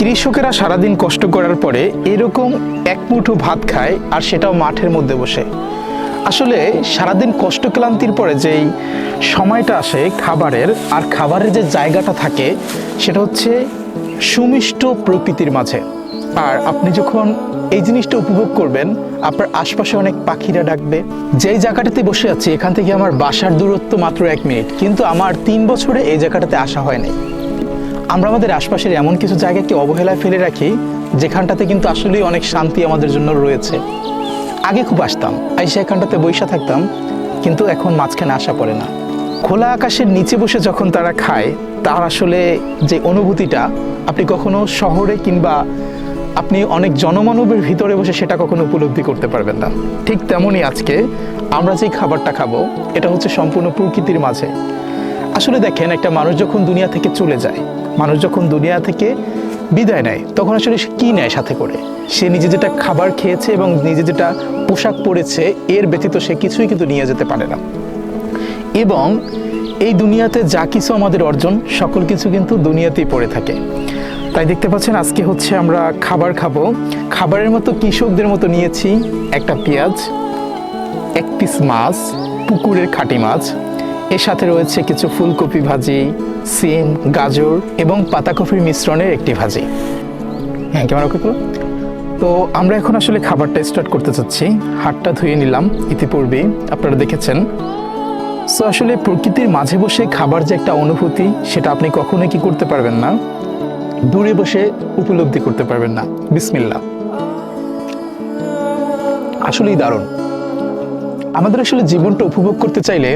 কৃষকেরা সারাদিন কষ্ট করার পরে এরকম এক মুঠো ভাত খায় আর সেটাও মাঠের মধ্যে বসে। আসলে সারাদিন কষ্ট ক্লান্তির পরে যেই সময়টা আসে খাবারের আর খাবারের যে জায়গাটা থাকে, সেটা হচ্ছে সুমিষ্ট প্রকৃতির মাঝে। আর আপনি যখন এই জিনিসটা উপভোগ করবেন, আপনার আশপাশে অনেক পাখিরা ডাকবে। যেই জায়গাটাতে বসে আছি, এখান থেকে আমার বাসার দূরত্ব মাত্র এক মিনিট। কিন্তু আমার তিন বছরে এই জায়গাটাতে আসা হয়নি। আমরা আমাদের আশপাশের এমন কিছু জায়গাকে অবহেলায় ফেলে রাখি, যেখানটাতে কিন্তু আসলেই অনেক শান্তি আমাদের জন্য রয়েছে। আগে খুব আসতাম, আইসা এখানটাতে বৈশা থাকতাম, কিন্তু এখন মাঝখানে আসা পড়ে না। খোলা আকাশের নিচে বসে যখন তারা খায়, তার আসলে যে অনুভূতিটা, আপনি কখনো শহরে কিংবা আপনি অনেক জনমানবের ভিতরে বসে সেটা কখনো উপলব্ধি করতে পারবেন না। ঠিক তেমনই আজকে আমরা যেই খাবারটা খাব, এটা হচ্ছে সম্পূর্ণ প্রকৃতির মাঝে। আসলে দেখেন, একটা মানুষ যখন দুনিয়া থেকে চলে যায় মানুষ যখন দুনিয়া থেকে বিদায় নেয়, তখন আসলে সে কী নেয় সাথে করে? সে নিজে যেটা খাবার খেয়েছে এবং নিজে যেটা পোশাক পরেছে, এর ব্যতীত সে কিছুই কিন্তু নিয়ে যেতে পারে না। এবং এই দুনিয়াতে যা কিছু আমাদের অর্জন, সকল কিছু কিন্তু দুনিয়াতেই পড়ে থাকে। তাই দেখতে পাচ্ছেন, আজকে হচ্ছে আমরা খাবার খাব। খাবারের মতো কৃষকদের মতো নিয়েছি একটা পেঁয়াজ, এক পিস মাছ, পুকুরের খাঁটি মাছ। এর সাথে রয়েছে কিছু ফুলকপি ভাজি, সিম, গাজর এবং পাতাকপির মিশ্রণের একটি ভাজি। হ্যাঁ ক্যামেরা ওকে তো আমরা এখন আসলে খাবারটা স্টার্ট করতে চাচ্ছি। হাটটা ধুয়ে নিলাম ইতিপূর্বে, আপনারা দেখেছেন। সো আসলে প্রকৃতির মাঝে বসে খাবার যে একটা অনুভূতি, সেটা আপনি কখনোই কি করতে পারবেন না। দূরে বসে উপলব্ধি করতে পারবেন না। বিসমিল্লা আসলেই দারুণ। আমাদের আসলে জীবনটা উপভোগ করতে চাইলে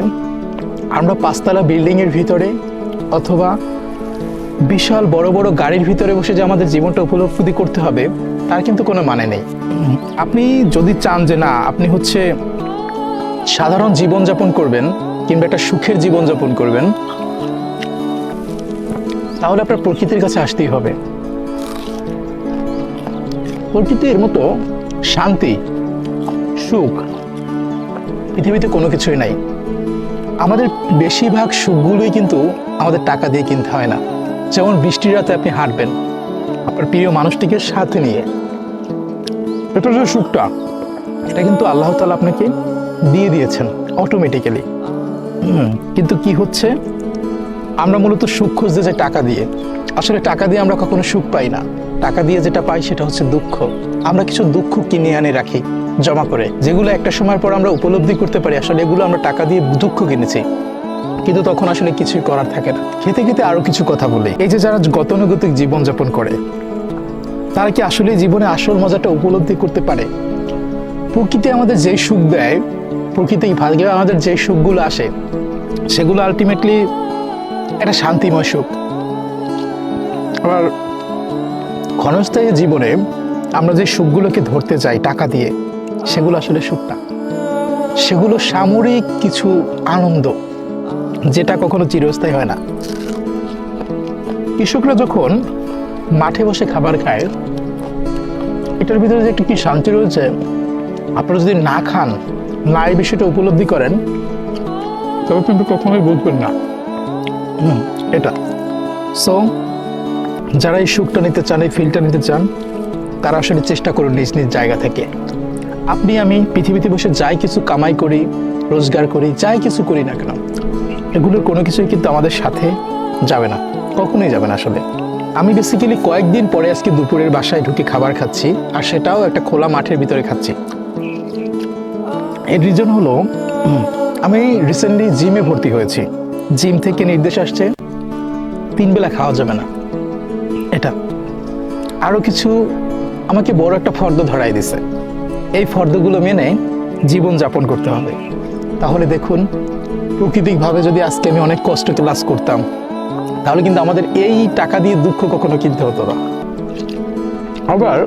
আমরা পাঁচতলা বিল্ডিং এর ভিতরে অথবা বিশাল বড় বড় গাড়ির ভিতরে বসে যে আমাদের জীবনটা উপলব্ধি করতে হবে, তার কিন্তু কোনো মানে নেই। আপনি যদি চান যে না, আপনি হচ্ছে সাধারণ জীবনযাপন করবেন কিংবা একটা সুখের জীবনযাপন করবেন, তাহলে আপনার প্রকৃতির কাছে আসতেই হবে। প্রকৃতির মতো শান্তি, সুখ পৃথিবীতে কোনো কিছুই নাই। আমাদের বেশিরভাগ সুখগুলোই কিন্তু আমাদের টাকা দিয়ে কিনতে হয় না। যেমন বৃষ্টির রাতে আপনি হাঁটবেন, আপনার প্রিয় মানুষটিকে সাথে নিয়ে। এটা যে সুখটা। এটা কিন্তু আল্লাহ তালা আপনাকে দিয়ে দিয়েছেন অটোমেটিক্যালি কিন্তু কি হচ্ছে? আমরা মূলত সুখ খুঁজতে যাই টাকা দিয়ে। আসলে টাকা দিয়ে আমরা কখনো সুখ পাই না। টাকা দিয়ে যেটা পাই সেটা হচ্ছে দুঃখ। আমরা কিছু দুঃখ কিনে আনে রাখি। জমা করে। যেগুলো একটা সময় পর আমরা উপলব্ধি করতে পারি, আসলে এগুলো আমরা টাকা দিয়ে দুঃখ কিনেছি। কিন্তু তখন আসলে কিছুই করার থাকে না। খেতে খেতে আরও কিছু কথা বলি। এই যে যারা গতানুগতিক জীবনযাপন করে, তারা কি আসলে জীবনে আসল মজাটা উপলব্ধি করতে পারে? প্রকৃতি আমাদের যে সুখ দেয়, প্রকৃতি ভাগ্যে আমাদের যে সুখগুলো আসে, সেগুলো আলটিমেটলি একটা শান্তিময় সুখ। আবার ক্ষণস্থায়ী জীবনে আমরা যে সুখগুলোকে ধরতে চাই টাকা দিয়ে সেগুলো আসলে সুখ না সেগুলো সামরিক কিছু আনন্দ যেটা কখনো চিরস্থায়ী হয় না। কৃষকরা যখন মাঠে বসে খাবার খায় এটার ভিতরে যে একটু কি শান্তি রয়েছে আপনারা যদি না খান না এই বিষয়টা উপলব্ধি করেন তবে কিন্তু কখনোই বুঝবেন না। এটা। সো যারা এই সুখটা নিতে চান এই ফিলটা নিতে চান তারা আসলে চেষ্টা করুন নিজ নিজ জায়গা থেকে। আপনি, আমি পৃথিবীতে বসে যাই কিছু কামাই করি, রোজগার করি, যাই কিছু করি না কেন, এগুলোর কোনো কিছুই কিন্তু আমাদের সাথে যাবে না, কখনোই যাবে না আসলে। আমি বেসিক্যালি কয়েকদিন পরে আজকে দুপুরের বাসায় ঢুকে খাবার খাচ্ছি, আর সেটাও একটা খোলা মাঠের ভিতরে খাচ্ছি। এর রিজন হলো আমি রিসেন্টলি জিমে ভর্তি হয়েছি। জিম থেকে নির্দেশ আসছে তিন বেলা খাওয়া যাবে না। এটা। আরও কিছু আমাকে বড় একটা ফর্দ ধরাই দিছে। এই ফর্দগুলো মেনে জীবন যাপন করতে হবে। তাহলে দেখুন, প্রাকৃতিকভাবে যদি আজকে আমি অনেক কষ্ট ক্লাস করতাম, তাহলে কিন্তু আমাদের এই টাকা দিয়ে দুঃখ কখনো কিনতে হতো না। আবার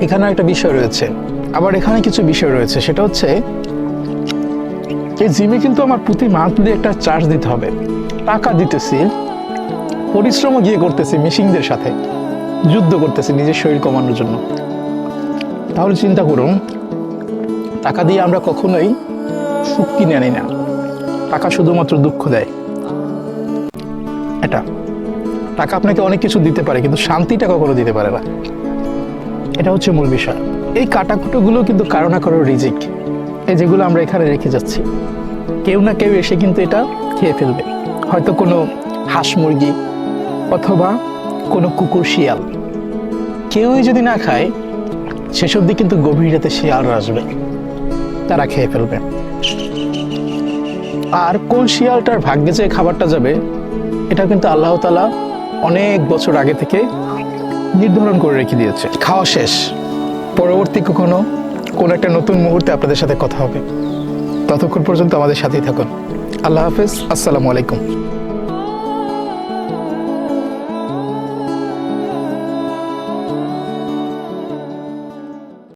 এখানে একটা বিষয় রয়েছে। আবার এখানে কিছু বিষয় রয়েছে, সেটা হচ্ছে, এই জিমে কিন্তু আমার প্রতি মান্থলি একটা চার্জ দিতে হবে। টাকা দিতেছি, পরিশ্রমও গিয়ে করতেছি মিশিংদের সাথে, যুদ্ধ করতেছি, নিজের শরীর কমানোর জন্য। তাহলে চিন্তা করুন, টাকা দিয়ে আমরা কখনোই সুখ কিনে আনি না। টাকা শুধুমাত্র দুঃখ দেয়। এটা। টাকা আপনাকে অনেক কিছু দিতে পারে, কিন্তু শান্তিটা কখনো দিতে পারে না। এটা হচ্ছে মূল বিষয়। এই কাটাকুটোগুলো কিন্তু কারও না কারও রিজিক, এই যেগুলো আমরা এখানে রেখে যাচ্ছি। কেউ না কেউ এসে কিন্তু এটা খেয়ে ফেলবে। হয়তো কোনো হাঁস মুরগি অথবা কোনো কুকুর শিয়াল। কেউই যদি না খায় শেষ অবধি কিন্তু গভীর রাতে শিয়ালরা আসবে। তারা খেয়ে ফেলবে। আর কোন শিয়ালটার ভাগ্যে যে খাবারটা যাবে এটা কিন্তু আল্লাহ তালা অনেক বছর আগে থেকে নির্ধারণ করে রেখে দিয়েছে। খাওয়া শেষ। পরবর্তী কখনো কোনো একটা নতুন মুহূর্তে আপনাদের সাথে কথা হবে। ততক্ষণ পর্যন্ত আমাদের সাথেই থাকুন। আল্লাহ হাফেজ। আসসালামু আলাইকুম।